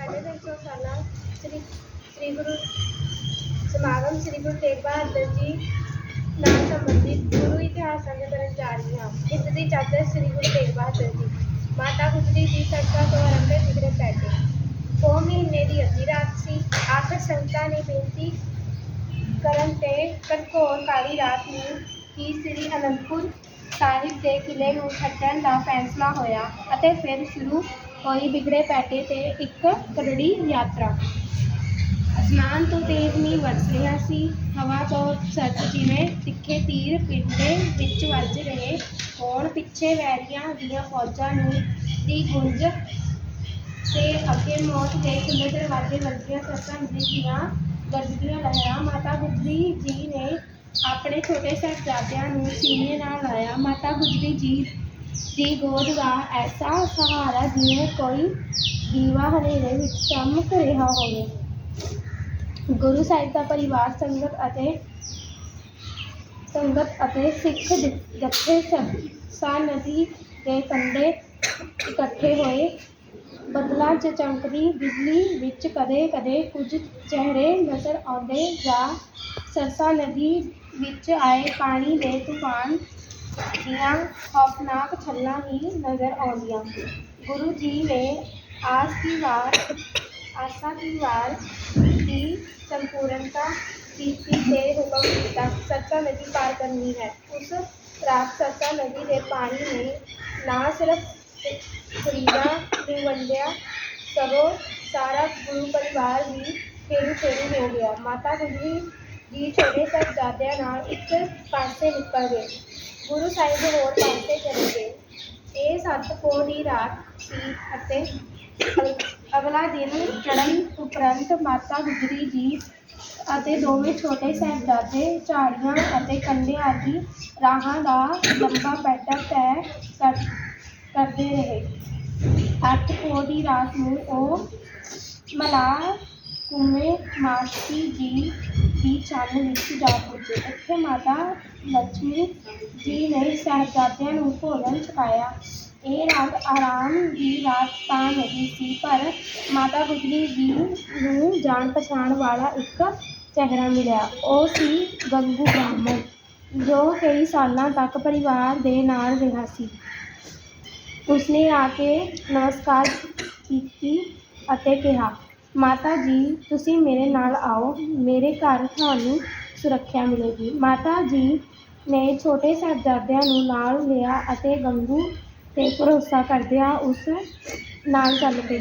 ਸਾਢੇ ਤਿੰਨ ਸੌ ਸਾਲਾ ਸ੍ਰੀ ਸ੍ਰੀ ਗੁਰੂ ਸਮਾਗਮ ਸ੍ਰੀ ਗੁਰੂ ਤੇਗ ਬਹਾਦਰ ਜੀ ਨਾਲ ਸੰਬੰਧਿਤ ਗੁਰੂ ਇਤਿਹਾਸਾਂ ਦੇ ਕਰਨ ਜਾ ਰਹੀ ਹਾਂ ਇਸ ਦੀ ਚਾਦਰ ਸ੍ਰੀ ਗੁਰੂ ਤੇਗ ਬਹਾਦਰ ਜੀ, ਮਾਤਾ ਗੁਜਰੀ ਜੀ ਸੜਕਾਂ ਤੋਂ ਆਰੰਭੇ ਵਿਗੜੇ ਪੈਟੇ ਪੋ ਮਹੀਨੇ ਦੀ ਅੱਧੀ ਰਾਤ ਸੀ। ਆਖਰ ਸੰਗਤਾਂ ਨੇ ਬੇਨਤੀ ਕਰਨ ਤੇ ਕਨਕੋਰ ਕਾਲੀ ਰਾਤ ਨੂੰ ਹੀ ਸ੍ਰੀ ਅਨੰਦਪੁਰ ਸਾਹਿਬ ਦੇ ਕਿਲੇ ਨੂੰ ਛੱਡਣ ਦਾ ਫੈਸਲਾ ਹੋਇਆ ਅਤੇ ਫਿਰ ਸ਼ੁਰੂ ਹੋਈ ਬਿਗੜੇ ਪੈਟੇ ਤੇ ਇੱਕ ਕਰੜੀ ਯਾਤਰਾ। ਅਸਮਾਨ ਤੋਂ ਤੇਜ਼ ਮੀਂਹ ਵਰਸ ਰਿਹਾ ਸੀ। ਹਵਾ ਤੋਂ ਸੱਚ ਜਿਵੇਂ ਤਿੱਖੇ ਤੀਰ ਪਿੰਡੇ ਵਿੱਚ ਵੱਜ ਰਹੇ ਹੋਣ। ਪਿੱਛੇ ਵੈਰੀਆਂ ਦੀਆਂ ਫੌਜਾਂ ਨੂੰ ਦੀ ਗੁੰਜ ਤੇ ਅੱਗੇ ਮੌਤ ਦੇ ਖੁੱਲੇ ਦਰਵਾਜ਼ੇ ਵਰਗੀਆਂ ਸੱਸਾਂ ਦੀਆਂ ਗਰਜਦੀਆਂ ਲਹਿਰਾਂ ਮਾਤਾ ਗੁਜਰੀ ਜੀ ਨੇ ਆਪਣੇ ਛੋਟੇ ਸਾਹਿਬਜ਼ਾਦਿਆਂ ਨੂੰ ਸੀਨੇ ਨਾਲ ਲਾਇਆ। ਮਾਤਾ ਗੁਜਰੀ ਜੀ ਦੀ ਗੋਦ ਦਾ ਐਸਾ ਸਹਾਰਾ ਜਿਵੇਂ ਕੋਈ ਦੀਵਾ ਹਨੇਰੇ ਵਿੱਚ ਚਮਕ ਰਿਹਾ ਹੋਵੇ। ਗੁਰੂ ਸਾਹਿਬ ਦਾ ਪਰਿਵਾਰ ਸੰਗਤ ਅਤੇ ਸੰਗਤ ਅਤੇ ਸਿੱਖ ਜਥੇ ਸਭ ਨਦੀ ਦੇ ਕੰਢੇ ਇਕੱਠੇ ਹੋਏ। ਬਦਲਾਂ 'ਚ ਚਮਕਦੀ ਬਿਜਲੀ ਵਿੱਚ ਕਦੇ-ਕਦੇ ਕੁਝ ਚਿਹਰੇ ਨਜ਼ਰ ਆਉਂਦੇ ਜਾਂ ਸਰਸਾ ਨਦੀ ਵਿੱਚ ਆਏ ਪਾਣੀ ਦੇ ਤੂਫਾਨ ਦੀਆਂ ਖੌਫਨਾਕ ਛੱਲਾਂ ਹੀ ਨਜ਼ਰ ਆਉਂਦੀਆਂ ਗੁਰੂ ਜੀ ਨੇ ਆਸ ਦੀ ਵਾਰ ਆਸਾ ਦੀ ਵਾਰ ਦੀ ਸੰਪੂਰਨਤਾ ਕੀਤੀ ਤੇ ਹੁਕਮ ਦਿੱਤਾ ਸਰਸਾ ਨਦੀ ਪਾਰ ਕਰਨੀ ਹੈ ਉਸ ਰਾਤ ਸਰਸਾ ਨਦੀ ਦੇ ਪਾਣੀ ਨੇ ਨਾ ਸਿਰਫ ਸਰੀਰਾਂ ਨੂੰ ਵੰਡਿਆ ਸਗੋਂ ਸਾਰਾ ਗੁਰੂ ਪਰਿਵਾਰ ਵੀ ਫੇਰੂ ਫੇਰੂ ਹੋ ਗਿਆ ਮਾਤਾ ਗੁਜਰੀ ਜੀ ਛੋਟੇ ਸਾਹਿਬਜ਼ਾਦਿਆਂ ਨਾਲ ਇੱਕ ਪਾਸੇ ਨਿਕਲ ਗਏ ਗੁਰੂ ਸਾਹਿਬ ਹੋਰ ਪਾਸੇ ਚਲੇ ਗਏ। ਇਹ ਸੱਤ ਪੋਹ ਦੀ ਰਾਤ ਸੀ ਅਤੇ ਅਗਲਾ ਦਿਨ ਚੜ੍ਹਨ ਉਪਰੰਤ ਮਾਤਾ ਗੁਜਰੀ ਜੀ ਅਤੇ ਦੋਵੇਂ ਛੋਟੇ ਸਾਹਿਬਜ਼ਾਦੇ ਝਾੜੀਆਂ ਅਤੇ ਕੰਢੇ ਆਦਿ ਰਾਹਾਂ ਦਾ ਲੰਬਾ ਪੈਟਾ ਤੈਅ ਕਰ, ਕਰਦੇ ਰਹੇ। ਅੱਠ ਪੋਹ ਦੀ ਰਾਤ ਨੂੰ ਉਹ ਮਲਾਹ ਕੁਮੇ ਮਾਸੀ ਜੀ ਦੀ ਚੰਨ ਵਿੱਚ ਜਾ ਪੁੱਜੇ। ਇੱਥੇ ਮਾਤਾ ਲక్ష్ਮੀ ਜੀ ਨੇ ਸਾਹਿਬਜ਼ਾਦਿਆਂ ਨੂੰ ਭੋਜਨ ਛਕਾਇਆ। ਇਹ ਰਾਤ ਆਰਾਮ ਦੀ ਰਾਤ ਤਾਂ ਨਹੀਂ ਸੀ, ਪਰ ਮਾਤਾ ਗੁਜਰੀ ਜੀ ਨੂੰ ਜਾਣ ਪਛਾਣ ਵਾਲਾ ਇੱਕ ਚਿਹਰਾ ਮਿਲਿਆ। ਉਹ ਸੀ ਗੰਗੂ ਬ੍ਰਾਹਮਣ, ਜੋ ਕਈ ਸਾਲਾਂ ਤੱਕ ਪਰਿਵਾਰ ਦੇ ਨਾਲ ਰਿਹਾ ਸੀ। ਉਸਨੇ ਆ ਕੇ ਨਮਸਕਾਰ ਕੀਤੀ ਅਤੇ ਕਿਹਾ ਮਾਤਾ ਜੀ, ਤੁਸੀਂ ਮੇਰੇ ਨਾਲ ਆਓ। ਮੇਰੇ ਘਰ ਤੁਹਾਨੂੰ ਸੁਰੱਖਿਆ ਮਿਲੇਗੀ। ਮਾਤਾ ਜੀ ਨੇ ਛੋਟੇ ਸਾਹਿਬਜ਼ਾਦਿਆਂ ਨੂੰ ਨਾਲ ਲਿਆ ਅਤੇ ਗੰਗੂ ਤੇ ਭਰੋਸਾ ਕਰਦਿਆਂ ਉਸ ਨਾਲ ਚੱਲ ਪਏ।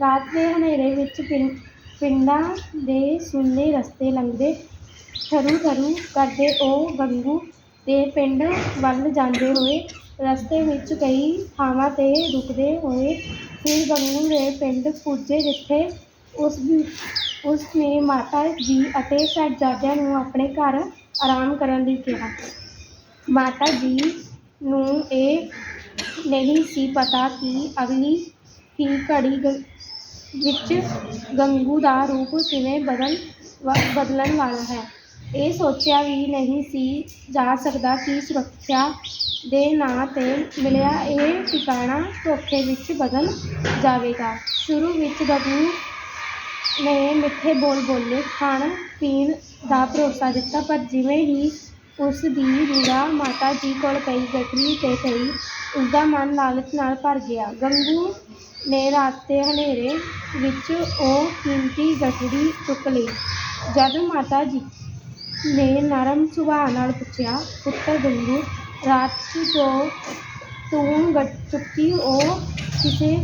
ਰਾਤ ਦੇ ਹਨੇਰੇ ਵਿੱਚ ਪਿੰ- ਪਿੰਡਾਂ ਦੇ ਸੁੰਨੇ ਰਸਤੇ ਲੰਘਦੇ ਥਰੂ ਥਰੂ ਕਰਦੇ ਉਹ ਗੰਗੂ ਦੇ ਪਿੰਡ ਵੱਲ ਜਾਂਦੇ ਹੋਏ, ਰਸਤੇ ਵਿੱਚ ਕਈ ਥਾਵਾਂ 'ਤੇ ਰੁਕਦੇ ਹੋਏ, ਫਿਰ ਗੰਗੂ ਦੇ ਪਿੰਡ ਪੁੱਜੇ ਜਿੱਥੇ ਉਸ ਉਸ ਨੇ ਮਾਤਾ ਜੀ ਅਤੇ ਸਾਹਿਬਜ਼ਾਦਿਆਂ ਨੂੰ ਆਪਣੇ ਘਰ ਆਰਾਮ ਕਰਨ ਲਈ ਕਿਹਾ। ਮਾਤਾ ਜੀ ਨੂੰ ਇਹ ਨਹੀਂ ਸੀ ਪਤਾ ਕਿ ਅਗਲੀ ਹੀ ਘੜੀ ਗ- ਵਿੱਚ ਗੰਗੂ ਦਾ ਰੂਪ ਕਿਵੇਂ ਬਦਲ ਵ- ਬਦਲਣ ਵਾਲਾ ਹੈ। ਇਹ ਸੋਚਿਆ ਵੀ ਨਹੀਂ ਸੀ ਜਾ ਸਕਦਾ ਕਿ ਸੁਰੱਖਿਆ ਦੇ ਨਾਂ 'ਤੇ ਮਿਲਿਆ ਇਹ ਟਿਕਾਣਾ ਧੋਖੇ ਵਿੱਚ ਬਦਲ ਜਾਵੇਗਾ। ਸ਼ੁਰੂ ਵਿੱਚ ਗੰਗੂ ਨੇ ਮਿੱਠੇ ਬੋਲ ਬੋਲੇ, ਖਾਣ ਪੀਣ ਦਾ ਭਰੋਸਾ ਦਿੱਤਾ, ਪਰ ਜਿਵੇਂ ਹੀ ਉਸ ਦੀ ਨਿਗਾਹ ਮਾਤਾ ਜੀ ਕੋਲ ਪਈ ਗਠਰੀ ਤੇ ਪਈ ਉਸਦਾ ਮਨ ਲਾਲਚ ਨਾਲ ਭਰ ਗਿਆ। ਗੰਗੂ ਨੇ ਰਾਤ ਦੇ ਹਨੇਰੇ ਵਿੱਚ ਉਹ ਕੀਮਤੀ ਗਠੜੀ ਚੁੱਕ ਲਈ। ਜਦ ਮਾਤਾ ਜੀ ਨੇ ਨਰਮ ਸੁਭਾਅ ਨਾਲ ਪੁੱਛਿਆ, ਪੁੱਤਰ ਗੰਗੂ, ਰਾਤ 'ਚ ਜੋ ਤੂੰ ਗੱਠ, ਚੁੱਕੀ ਉਹ ਕਿਸੇ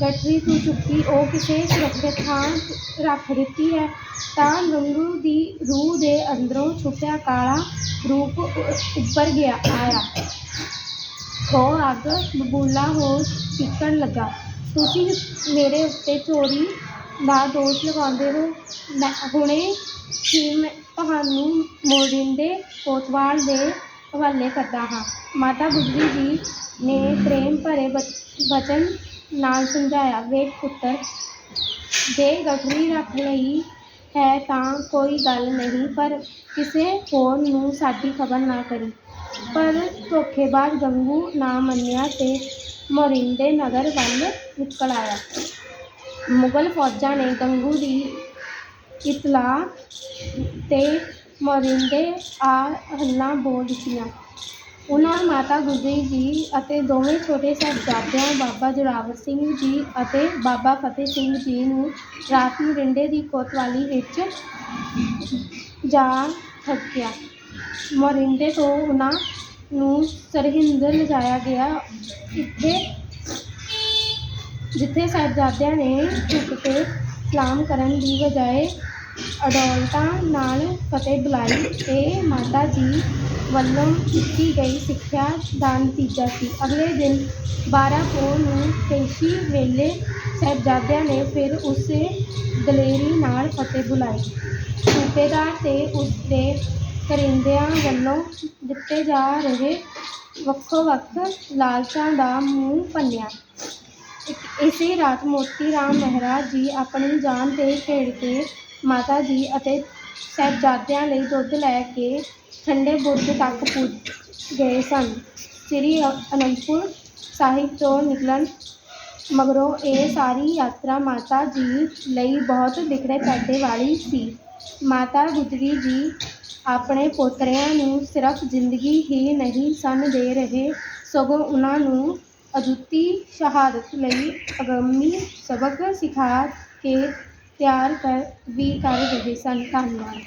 ਗਠਰੀ ਤੂੰ ਚੁੱਕੀ ਉਹ ਕਿਸੇ ਸੁਰੱਖਿਅਤ ਥਾਂ ਰੱਖ ਦਿੱਤੀ ਹੈ, ਤਾਂ ਗੰਗੂ ਦੀ ਰੂਹ ਦੇ ਅੰਦਰੋਂ ਛੁਪਿਆ ਕਾਲਾ ਰੂਪ ਉ- ਉੱਭਰ ਗਿਆ, ਆਇਆ। ਉਹ ਅੱਗ ਬਬੂਲਾ ਹੋ ਚੀਕਣ ਲੱਗਾ। ਤੁਸੀਂ ਮੇਰੇ ਉੱਤੇ ਚੋਰੀ ਦਾ ਦੋਸ਼ ਲਗਾਉਂਦੇ ਹੋ? ਮੈਂ ਹੁਣੇ ਹੀ ਮੈਂ ਤੁਹਾਨੂੰ ਮੋਰਿੰਦੇ ਕੋਤਵਾਲ ਦੇ ਹਵਾਲੇ ਕਰਦਾ ਹਾਂ। ਮਾਤਾ ਗੁਜਰੀ ਜੀ ਨੇ ਪ੍ਰੇਮ ਭਰੇ ਬਚਨ ਨਾਲ ਸਮਝਾਇਆ, ਵੇਖ ਪੁੱਤਰ, ਜੇ ਗਠਰੀ ਰੱਖ ਲਈ ਹੈ ਤਾਂ ਕੋਈ ਗੱਲ ਨਹੀਂ, ਪਰ ਕਿਸੇ ਹੋਰ ਨੂੰ ਸਾਡੀ ਖਬਰ ਨਾ ਕਰੀ। ਪਰ ਧੋਖੇਬਾਜ਼ ਗੰਗੂ ਨਾ ਮੰਨਿਆ ਤੇ ਮੋਰਿੰਦੇ ਨਗਰ ਵੱਲ ਨਿਕਲ ਆਇਆ। ਮੁਗਲ ਫੌਜਾਂ ਨੇ ਗੰਗੂ ਦੀ ਇਤਲਾਹ 'ਤੇ ਮੋਰਿੰਦੇ ਆ ਹੱਲਾ ਬੋਲ ਦਿੱਤੀਆਂ। ਉਹਨਾਂ ਮਾਤਾ ਗੁਜਰੀ ਜੀ ਅਤੇ ਦੋਵੇਂ ਛੋਟੇ ਸਾਹਿਬਜ਼ਾਦਿਆਂ ਬਾਬਾ ਜ਼ੋਰਾਵਰ ਸਿੰਘ ਜੀ ਅਤੇ ਬਾਬਾ ਫਤਿਹ ਸਿੰਘ ਜੀ ਨੂੰ ਰਾਤ ਮੋਰਿੰਡੇ ਦੀ ਕੋਤਵਾਲੀ ਵਿੱਚ ਜਾ ਠੱਗਿਆ। ਮੋਰਿੰਡੇ ਤੋਂ ਉਹਨਾਂ ਨੂੰ ਸਰਹਿੰਦ ਲਿਜਾਇਆ ਗਿਆ। ਇੱਥੇ ਜਿੱਥੇ ਸਾਹਿਬਜ਼ਾਦਿਆਂ ਨੇ ਝੁਕ ਕੇ ਸਲਾਮ ਕਰਨ ਦੀ ਬਜਾਏ ਅਡੋਲਤਾਂ ਨਾਲ ਫਤਿਹ ਬੁਲਾਈ ਤੇ ਮਾਤਾ ਜੀ ਵੱਲੋਂ ਦਿੱਤੀ ਗਈ ਸਿੱਖਿਆ ਦਾ ਨਤੀਜਾ ਸੀ। ਅਗਲੇ ਦਿਨ 12 ਪੋਹ ਨੂੰ ਪੇਸ਼ੀ ਵੇਲੇ ਸਾਹਿਬਜ਼ਾਦਿਆਂ ਨੇ ਫਿਰ ਉਸੇ ਦਲੇਰੀ ਨਾਲ ਫਤਿਹ ਬੁਲਾਈ। ਸੂਬੇਦਾਰ ਤੇ ਉਸ ਦੇ ਕਰਿੰਦਿਆਂ ਵੱਲੋਂ ਦਿੱਤੇ ਜਾ ਰਹੇ ਵੱਖੋ ਵੱਖ ਲਾਲਚਾਂ ਦਾ ਮੂੰਹ ਭੰਨਿਆ। ਇੱਕ ਇਸੇ ਰਾਤ ਮੋਤੀ ਰਾਮ ਮਹਿਰਾ ਜੀ ਆਪਣੀ ਜਾਨ 'ਤੇ ਖੇਡ ਕੇ ਮਾਤਾ ਜੀ ਅਤੇ ਸਾਹਿਬਜ਼ਾਦਿਆਂ ਲਈ ਦੁੱਧ ਲੈ ਕੇ ਠੰਡੇ ਬੁਰਜ ਤੱਕ ਪੁੱਜ ਗਏ ਸਨ। ਸ੍ਰੀ ਅ- ਅਨੰਦਪੁਰ ਸਾਹਿਬ ਤੋਂ ਨਿਕਲਣ ਮਗਰੋਂ ਇਹ ਸਾਰੀ ਯਾਤਰਾ ਮਾਤਾ ਜੀ ਲਈ ਬਹੁਤ ਵਿਗੜੇ ਪੈਦੇ ਵਾਲੀ ਸੀ। ਮਾਤਾ ਗੁਜਰੀ ਜੀ ਆਪਣੇ ਪੋਤਰਿਆਂ ਨੂੰ ਸਿਰਫ ਜ਼ਿੰਦਗੀ ਹੀ ਨਹੀਂ ਸਨ ਦੇ ਰਹੇ, ਸਗੋਂ ਉਹਨਾਂ ਨੂੰ ਅਦੁੱਤੀ ਸ਼ਹਾਦਤ ਲਈ ਅਗੰਮੀ ਸਬਕ ਸਿਖਾ ਕੇ ਤਿਆਰ ਕਰ ਵੀ ਕਰ ਰਹੇ ਸਨ। ਧੰਨਵਾਦ।